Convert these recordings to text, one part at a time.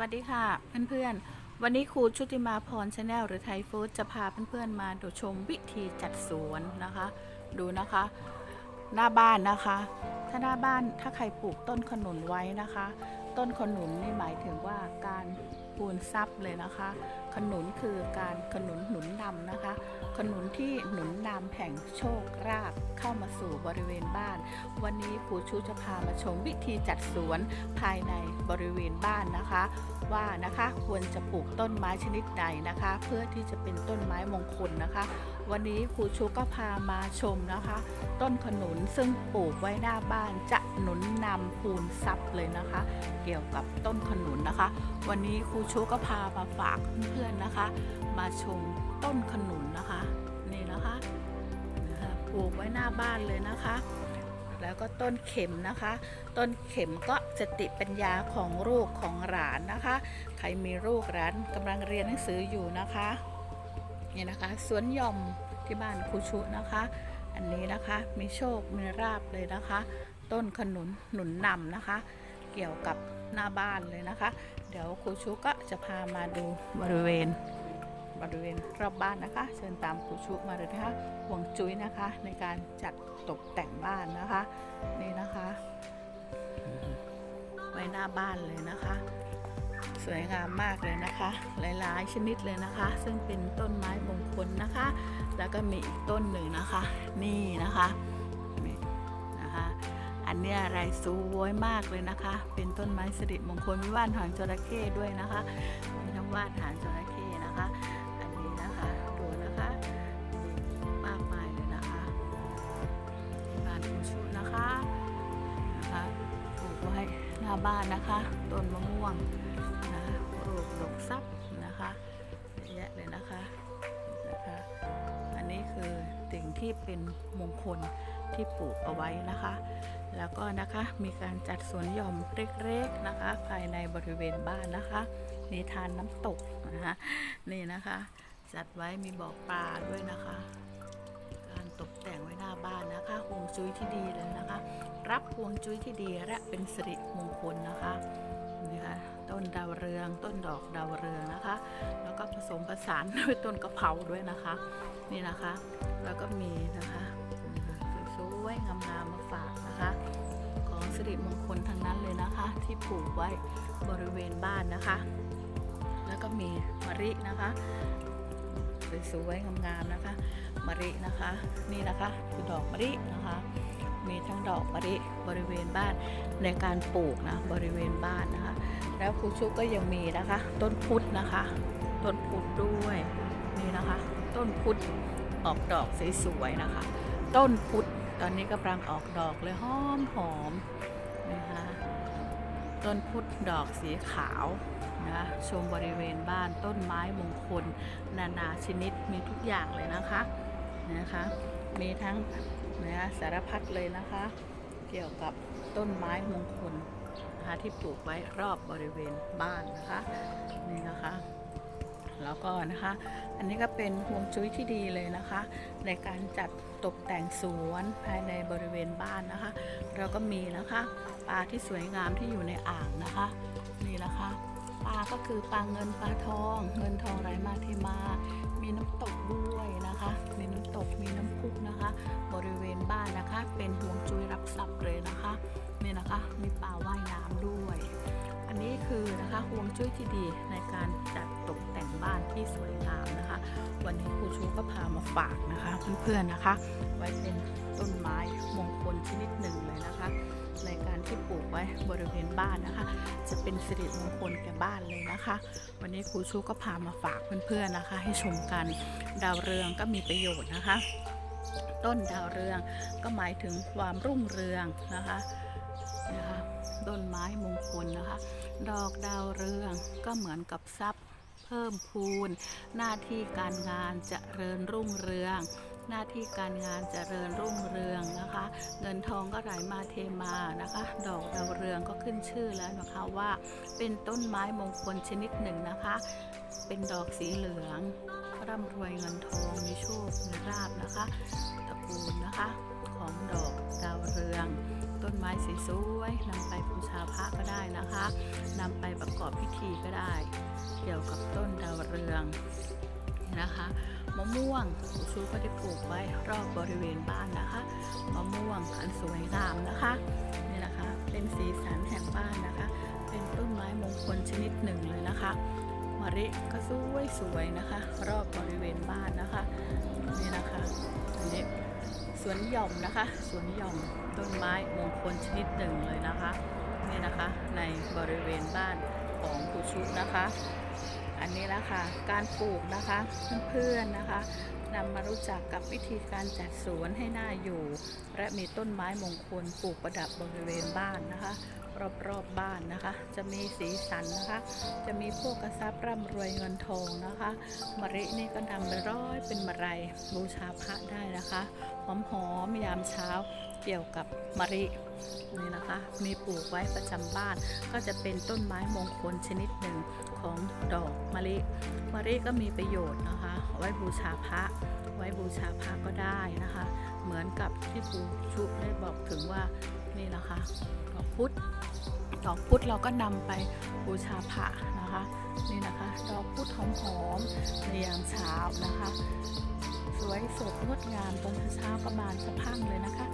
วัสดีค่ะเพื่อนๆ วันนี้ครูชุติมาพรชาแนลหรือไทยฟู้ดจะพาเพื่อนๆมาดูชมวิธีจัดสวนนะคะ ดูนะคะ หน้าบ้านนะคะ ถ้าหน้าบ้านถ้าใครปลูกต้นขนุนไว้นะคะ ต้นขนุนนี่หมายถึงว่าการ ปูนซับเลยนะคะ ขนุนคือการขนุนหนุนนำนะคะ ขนุนที่หนุนนำแห่งโชคราบเข้ามาสู่บริเวณบ้าน วันนี้ครูชูจะพามาชมวิธีจัดสวนภายในบริเวณบ้านนะคะ ว่านะคะควรจะปลูกต้นไม้ชนิดใดนะคะ เพื่อที่จะเป็นต้นไม้มงคลนะคะ วันนี้ครูชูก็พามาชมนะคะ ต้นขนุนซึ่งปลูกไว้หน้าบ้านจะหนุนนำพูนซับเลยนะคะ เกี่ยวกับต้นขนุนนะคะ วันนี้ครูชูก็พามาฝากเพื่อนๆนะคะ มาชมต้นขนุนนะคะนี่นะคะนะคะปลูกไว้หน้าบ้านเลยนะคะ แล้วก็ต้นเข็มนะคะ ต้นเข็มก็สติปัญญาของลูกของหลานนะคะ ใครมีลูกหลานกำลังเรียนหนังสืออยู่นะคะ นี่นะคะสวนหย่อมที่บ้านครูชุนะคะ อันนี้นะคะมีโชคมีราบเลยนะคะ ต้นขนุนหนุนนำนะคะ เกี่ยวกับหน้าบ้านเลยนะคะ เดี๋ยวครูชุก็จะพามาดูบริเวณบริเวณรอบบ้านนะคะ เชิญตามครูชุมาเลยนะคะห่วงจุ้ยนะคะ ในการจัดตกแต่งบ้านนะคะ นี่นะคะ ไว้หน้าบ้านเลยนะคะ สวยงามมากเลยนะคะ หลายๆชนิดเลยนะคะ ซึ่งเป็นต้นไม้มงคลนะคะ แล้วก็มีอีกต้นหนึ่งนะคะ นี่นะคะนี่นะคะ อันนี้อะไรสวยมากเลยนะคะ เป็นต้นไม้สิริมงคลมีว่านหางจระเข้ด้วยนะคะมีทั้งว่านหางจระเข้นะคะ อันนี้นะคะดูนะคะมากมายเลยนะคะมีบ้านคุณชูนะคะนะคะปลูกไว้หน้าบ้านนะคะต้นมะม่วง แยะเลยนะคะนะคะ อันนี้คือสิ่งที่เป็นมงคลที่ปลูกเอาไว้นะคะ แล้วก็นะคะมีการจัดสวนหย่อมเล็กๆนะคะ ภายในบริเวณบ้านนะคะ มีทานน้ำตกนะคะนี่นะคะ จัดไว้มีบ่อปลาด้วยนะคะ การตกแต่งไว้หน้าบ้านนะคะฮวงจุ้ยที่ดีเลยนะคะ รับฮวงจุ้ยที่ดีและเป็นสิริมงคลนะคะ คะต้นดาวเรืองต้นดอกดาวเรืองนะคะ แล้วก็ผสมผสานด้วยต้นกระเพราด้วยนะคะ นี่นะคะ แล้วก็มีนะคะสวยๆงามๆมาฝากนะคะ ของสิริมงคลทั้งนั้นเลยนะคะ ที่ปลูกไว้บริเวณบ้านนะคะ แล้วก็มีมะรินะคะสวยๆงามๆนะคะมะรินะคะ นี่นะคะคือดอกมะรินะคะ มีทั้งดอกมะริบริเวณบ้านในการปลูกนะบริเวณบ้านนะคะ แล้วครูชุกก็ยังมีนะคะ ต้นพุทธนะคะ ต้นพุทธด้วยนี่นะคะ ต้นพุทธออกดอกสวยๆนะคะ ต้นพุทธตอนนี้กำลังออกดอกเลยหอมหอมนะคะต้นพุทธดอกสีขาวนะชมบริเวณบ้านต้นไม้มงคล นานาชนิดมีทุกอย่างเลยนะคะนะคะ มีทั้ง นะสารพัดเลยนะคะ เกี่ยวกับต้นไม้มงคลนะคะที่ปลูกไว้รอบบริเวณบ้านนะคะนี่นะคะแล้วก็นะคะ อันนี้ก็เป็นฮวงจุ้ยที่ดีเลยนะคะ ในการจัดตกแต่งสวนภายในบริเวณบ้านนะคะ เราก็มีนะคะปลาที่สวยงามที่อยู่ในอ่างนะคะ ปลาก็คือปลาเงินปลาทอง เงินทองไหลมาเทมา มีน้ำตกด้วยนะคะ มีน้ำตกมีน้ำพุนะคะ บริเวณบ้านนะคะ เป็นห่วงจุ้ยรับทรัพย์เลยนะคะนี่นะคะ มีปลาว่ายน้ำด้วย อันนี้คือนะคะห่วงจุ้ยที่ดีในการจัดตกแต่งบ้านที่สวย วันนี้ครูชูก็พามาฝากนะคะเพื่อนๆนะคะ ไว้เป็นต้นไม้มงคลชนิดหนึ่งเลยนะคะ ในการที่ปลูกไว้บริเวณบ้านนะคะ จะเป็นสิริมงคลแก่บ้านเลยนะคะ วันนี้ครูชูก็พามาฝากเพื่อนๆนะคะ ให้ชมกันดาวเรืองก็มีประโยชน์นะคะ ต้นดาวเรืองก็หมายถึงความรุ่งเรืองนะคะนะคะต้นไม้มงคลนะคะ ดอกดาวเรืองก็เหมือนกับทรัพย์ เพิ่มพูน หน้าที่การงานจเจริญรุ่งเรือง หน้าที่การงานจเจริญรุ่งเรืองนะคะ เงินทองก็ไหลมาเทมานะคะ ดอกดาวเรืองก็ขึ้นชื่อแล้วนะคะว่า เป็นต้นไม้มงคลชนิดหนึ่งนะคะ เป็นดอกสีเหลืองร่ำรวยเงินทองมีโชคมีลาบนะคะตระกูลนะคะ ของดอกดาวเรือง ต้นไม้สสวยๆนำไปบูชาพระก็ได้นะคะนำไปประกอบพิธีก็ได้ เกี่ยวกับต้นดาวเรืองนะคะมะม่วงครูชูก็ได้ปลูกไว้รอบบริเวณบ้านนะคะมะม่วงอันสวยงามนะคะนี่นะคะเป็นสีสันแห่งบ้านนะคะ เป็นต้นไม้มงคลชนิดหนึ่งเลยนะคะมะริก็สวยสวยนะคะ รอบบริเวณบ้านนะคะนี่นะคะอันนี้ วนหย่อมนะคะ สวนหย่อมต้นไม้มงคลชนิดหนึ่งเลยนะคะ นี่นะคะในบริเวณบ้านของผู้ชุนะคะ อันนี้ละค่ะการปลูกนะคะเพื่อนๆนะคะนำมารู้จักกับวิธีการจัดสวนให้น่าอยู่ และมีต้นไม้มงคลปลูกประดับบริเวณบ้านนะคะ รอบๆบบ้านนะคะ จะมีสีสันนะคะ จะมีพวกกระซับร่ำรวยเงินทองนะคะมะรินี่ก็นำไปร้อยเป็นมะไรบูชาพระได้นะคะหอมหอมๆยามเช้า เกี่ยวกับมะรินี่นะคะ มีปลูกไว้ประจำบ้าน ก็จะเป็นต้นไม้มงคลชนิดหนึ่งของดอกมะลิมะลิก็มีประโยชน์นะคะ ไว้บูชาพระ ไว้บูชาพระก็ได้นะคะ เหมือนกับที่ปูชุได้บอกถึงว่านี่นะคะดอกพุธดอกพุธเราก็นำไปบูชาพระนะคะ นี่นะคะดอกพุธหอมๆในยามเช้านะคะ สวยสดงดงามตอนเช้าๆก็บานสะพังเลยนะคะ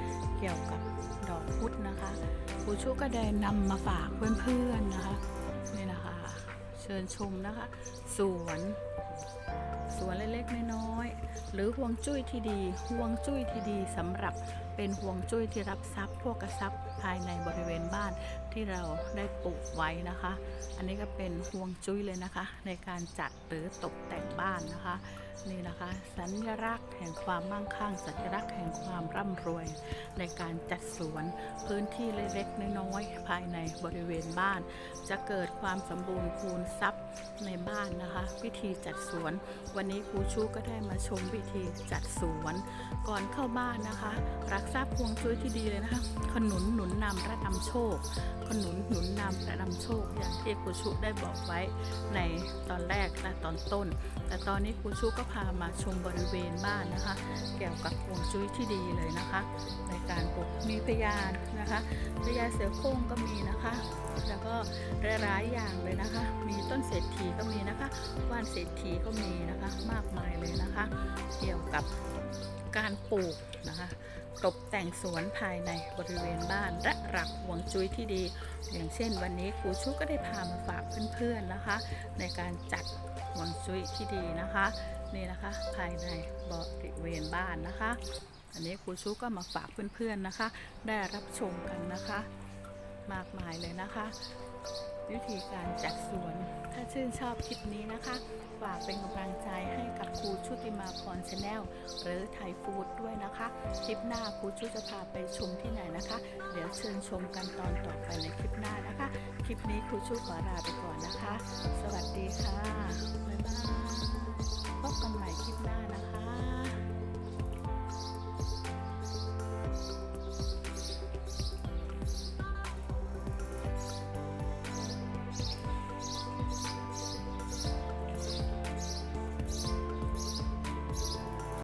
เกี่ยวกับดอกพุธนะคะครูชูก็ได้นำมาฝากเพื่อนๆนะคะนี่นะคะ เชิญชมนะคะ สวนสวนเล็กๆน้อยๆหรือห่วงจุ้ยที่ดีห่วงจุ้ยที่ดีสำหรับเป็นห่วงจุ้ยที่รับทรัพย์พวกกระซับภายในบริเวณบ้าน ที่เราได้ปลูกไว้นะคะ อันนี้ก็เป็นห่วงจุ้ยเลยนะคะ ในการจัดหรือตกแต่งบ้านนะคะ นี่นะคะ สัญลักษณ์แห่งความมั่งคั่ง สัญลักษณ์แห่งความร่ำรวย ในการจัดสวนพื้นที่เล็กๆน้อยๆภายในบริเวณบ้าน จะเกิดความสมบูรณ์คูณทรัพย์ในบ้านนะคะ วิธีจัดสวน วันนี้ครูชูก็ได้มาชมวิธีจัดสวน ก่อนเข้าบ้านนะคะ รักทรัพวงจุ้ยที่ดีเลยนะคะ ขนุนหนุนนำและนำโชคขนุนหนุนนำและนำโชคอย่างที่ครูชูได้บอกไว้ในตอนแรกและตอนต้น แต่ตอนนี้ครูชูก็พามาชมบริเวณบ้านนะคะ เกี่ยวกับพวงจุ้ยที่ดีเลยนะคะ ในการปลูกมีพยานนะคะพยาเสือโคร่งก็มีนะคะ แล้วก็หลายๆอย่างเลยนะคะ มีต้นเศรษฐีก็มีนะคะว่านเศรษฐีก็มีนะคะ มากมายเลยนะคะ เกี่ยวกับ การปลูกนะคะตกแต่งสวนภายในบริเวณบ้านและหลักห่วงจุ้ยที่ดี อย่างเช่นวันนี้ครูชุก็ได้พามาฝากเพื่อนๆนะคะ ในการจัดห่วงจุ้ยที่ดีนะคะนี่นะคะภายในบริเวณบ้านนะคะ อันนี้ครูชุก็มาฝากเพื่อนๆนะคะ ได้รับชมกันนะคะ มากมายเลยนะคะ วิธีการจัดสวนถ้าชื่นชอบคลิปนี้นะคะ ฝากเป็นกำลังใจให้ ชุติมาพรชาแนลหรือไทยฟู้ดด้วยนะคะ คลิปหน้าครูชุจะพาไปชมที่ไหนนะคะ เดี๋ยวเชิญชมกันตอนต่อไปในคลิปหน้านะคะ คลิปนี้ครูชุขอลาไปก่อนนะคะ สวัสดีค่ะบ๊ายบายพบกันใหม่คลิปหน้า